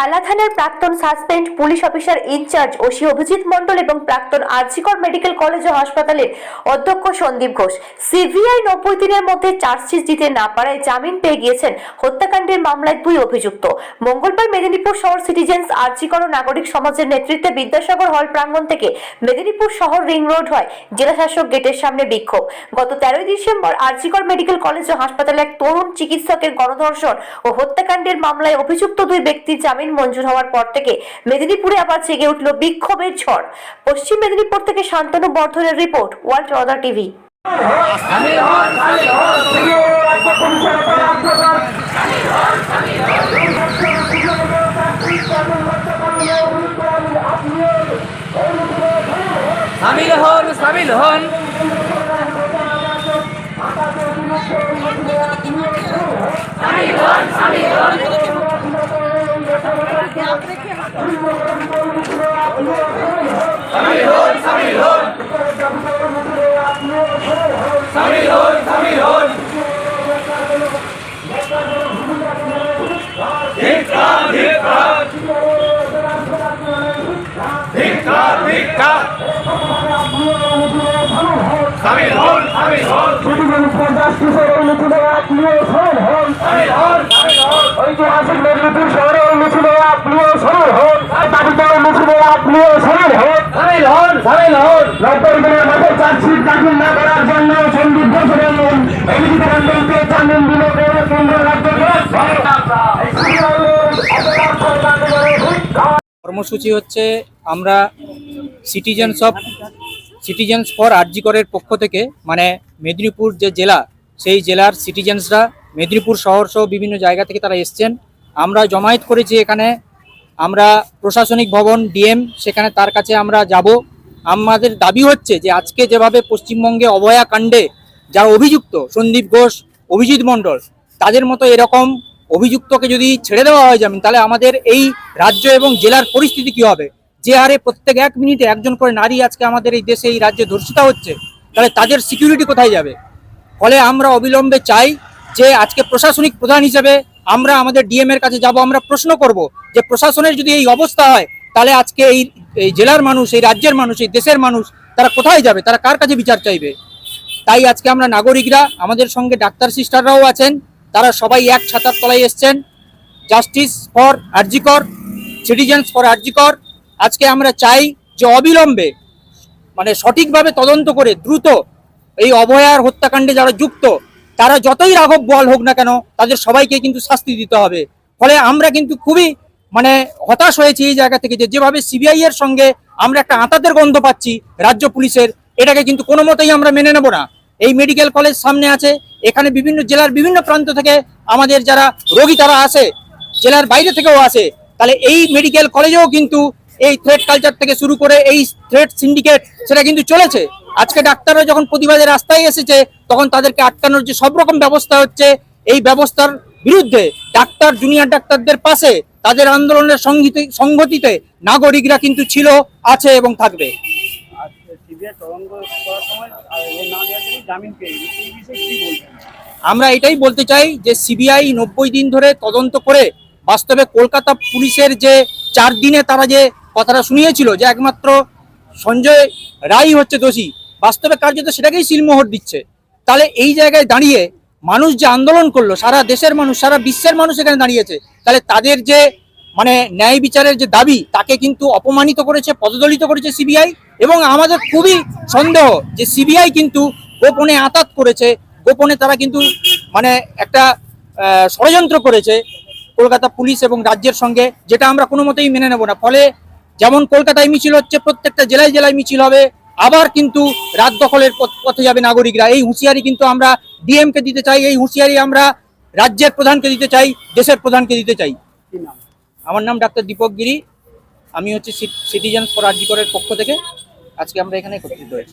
টালা থানার প্রাক্তন suspend police officer in charge OC Abhijit Mondal এবং প্রাক্তন আরজিকর মেডিকেল কলেজ ও হাসপাতালের অধ্যক্ষ সন্দীপ ঘোষ। সিবিআই নব্বই দিনের মধ্যে চার্জশিট দিতে না পারায় জামিন পেয়ে গিয়েছেন হত্যাকাণ্ডের মামলায় দুই অভিযুক্ত। মঙ্গলবার মেদিনীপুর শহর সিটিজেন্স আরজিকর ও নাগরিক সমাজের নেতৃত্বে বিদ্যাসাগর হল প্রাঙ্গণ থেকে মেদিনীপুর শহর রিং রোড হয় জেলা শাসক গেটের সামনে বিক্ষোভ। গত তেরোই ডিসেম্বর আরজিকর মেডিকেল কলেজ ও হাসপাতালে এক তরুণ চিকিৎসকের গণধর্ষণ ও হত্যাকাণ্ডের মামলায় অভিযুক্ত দুই ব্যক্তির জামিন মঞ্জুর হওয়ার পর থেকে মেদিনীপুরে আবার জেগে উঠল বিক্ষোভের ঝড়। পশ্চিম মেদিনীপুর থেকে শান্তনু বর্ধনের রিপোর্ট ওয়ার্ল্ড অর্ডার টিভি। সামিল হন সামিল হন। সামিল হন সামিল হন। ঐতিহাসিক মেদিনীপুর শহরে মিছিলে আপনিও শরীর হন দাবিতে মিছিলে আপনিও হন। সামিল হন সামিল হন। নব্বই দিনের মাঠে চার্জশিট দাখিল না করার জন্য সন্দীপ ঘোষ অভিজিৎ মন্ডলকে জামিন দিল কেন্দ্র রাজ্য কর্মসূচি হচ্ছে আমরা সিটিজেন্স অফ সিটিজেন্স ফর আরজিকরের পক্ষ থেকে মানে মেদিনীপুর যে জেলা সেই জেলার সিটিজেন্সরা মেদিনীপুর শহর সহ বিভিন্ন জায়গা থেকে তারা এসছেন। আমরা জমায়েত করেছি এখানে আমরা প্রশাসনিক ভবন, ডিএম, সেখানে তার কাছে আমরা যাব। আমাদের দাবি হচ্ছে যে আজকে যেভাবে পশ্চিমবঙ্গে অভয়া কাণ্ডে যারা অভিযুক্ত, সন্দীপ ঘোষ, অভিজিৎ মণ্ডল, তাদের মতো এরকম অভিযুক্তকে যদি ছেড়ে দেওয়া হয় জামিন, তাহলে আমাদের এই রাজ্য এবং জেলার পরিস্থিতি কি হবে? যে হারে প্রত্যেক এক মিনিটে একজন করে নারী আজকে আমাদের এই দেশে, এই রাজ্যে ধর্ষিতা হচ্ছে, তাহলে তাদের সিকিউরিটি কোথায় যাবে? ফলে আমরা অবিলম্বে চাই যে আজকে প্রশাসনিক প্রধান হিসেবে আমরা আমাদের ডিএম এর কাছে যাব, আমরা প্রশ্ন করব যে প্রশাসনের যদি এই অবস্থা হয়, তাহলে আজকে এই এই জেলার মানুষ, এই রাজ্যের মানুষ, এই দেশের মানুষ, তারা কোথায় যাবে? তারা কার কাছে বিচার চাইবে? তাই আজকে আমরা নাগরিকরা, আমাদের সঙ্গে ডাক্তার সিস্টাররাও আছেন, তারা সবাই এক ছাতার তলায় এসছেন। Justice for RG Kar citizens for RG Kar আজকে আমরা চাই যে অবিলম্বে মানে সঠিকভাবে তদন্ত করে দ্রুত এই অভয়ার হত্যাকাণ্ডে যারা যুক্ত তারা যতই রাঘব বল হোক না কেন, তাদের সবাইকে কিন্তু শাস্তি দিতে হবে। ফলে আমরা কিন্তু খুবই মানে হতাশ হয়েছি এই জায়গা থেকে যেভাবে সিবিআই এর সঙ্গে আমরা একটা আঁতাদের গন্ধ পাচ্ছি রাজ্য পুলিশের, এটাকে কিন্তু কোনো মতেই আমরা মেনে নেব না। এই মেডিকেল কলেজ সামনে আছে, এখানে বিভিন্ন জেলার বিভিন্ন প্রান্ত থেকে আমাদের যারা রোগী তারা আসে, জেলার বাইরে থেকেও আসে, তাহলে এই মেডিকেল কলেজেও কিন্তু এই থ্রেড কালচার থেকে শুরু করে এই থ্রেড সিন্ডিকেট সেটা কিন্তু চলেছে। আজকে ডাক্তাররা যখন প্রতিবাদের রাস্তায় এসেছে তখন তাদেরকে আটকানোর যে সব রকম ব্যবস্থা হচ্ছে এই ব্যবস্থার বিরুদ্ধে ডাক্তার জুনিয়র ডাক্তারদের পাশে তাদের আন্দোলনের সঙ্গীতে সংগতিতে নাগরিকরা কিন্তু ছিল আছে এবং থাকবে। আমরা এটাই বলতে চাই যে সিবিআই নব্বই দিন ধরে তদন্ত করে বাস্তবে কলকাতা পুলিশের যে চার দিনে তারা যে কথাটা শুনিয়েছিল যে একমাত্র সঞ্জয় রায় হচ্ছে দোষী বাস্তবে কার্যত সেটাকেই সিলমোহর দিচ্ছে। তাহলে এই জায়গায় দাঁড়িয়ে মানুষ যে আন্দোলন করল, সারা দেশের মানুষ, সারা বিশ্বের মানুষ এখানে দাঁড়িয়েছে, তাহলে তাদের যে মানে ন্যায় বিচারের যে দাবি, তাকে কিন্তু অপমানিত করেছে, পদদলিত করেছে সিবিআই এবং আমাদের খুবই সন্দেহ যে সিবিআই কিন্তু গোপনে আতাত করেছে, গোপনে তারা কিন্তু মানে একটা ষড়যন্ত্র করেছে কলকাতা পুলিশ এবং রাজ্যের সঙ্গে, যেটা আমরা কোনো মতেই মেনে নেব না। ফলে যেমন কলকাতায় মিছিল হচ্ছে, প্রত্যেকটা জেলায় জেলায় মিছিল হবে আবার কিন্তু রাত দখলের পথ- যাবে নাগরিকরা। এই হুঁশিয়ারি কিন্তু আমরা ডিএম কে দিতে চাই এই হুঁশিয়ারি আমরা রাজ্যের প্রধানকে দিতে চাই দেশের প্রধানকে দিতে চাই। আমার নাম ডাক্তার দীপক গিরি। আমি হচ্ছে সিটিজেন ফর আর্জিকরের পক্ষ থেকে আজকে আমরা এখানে একত্রিত হয়েছি।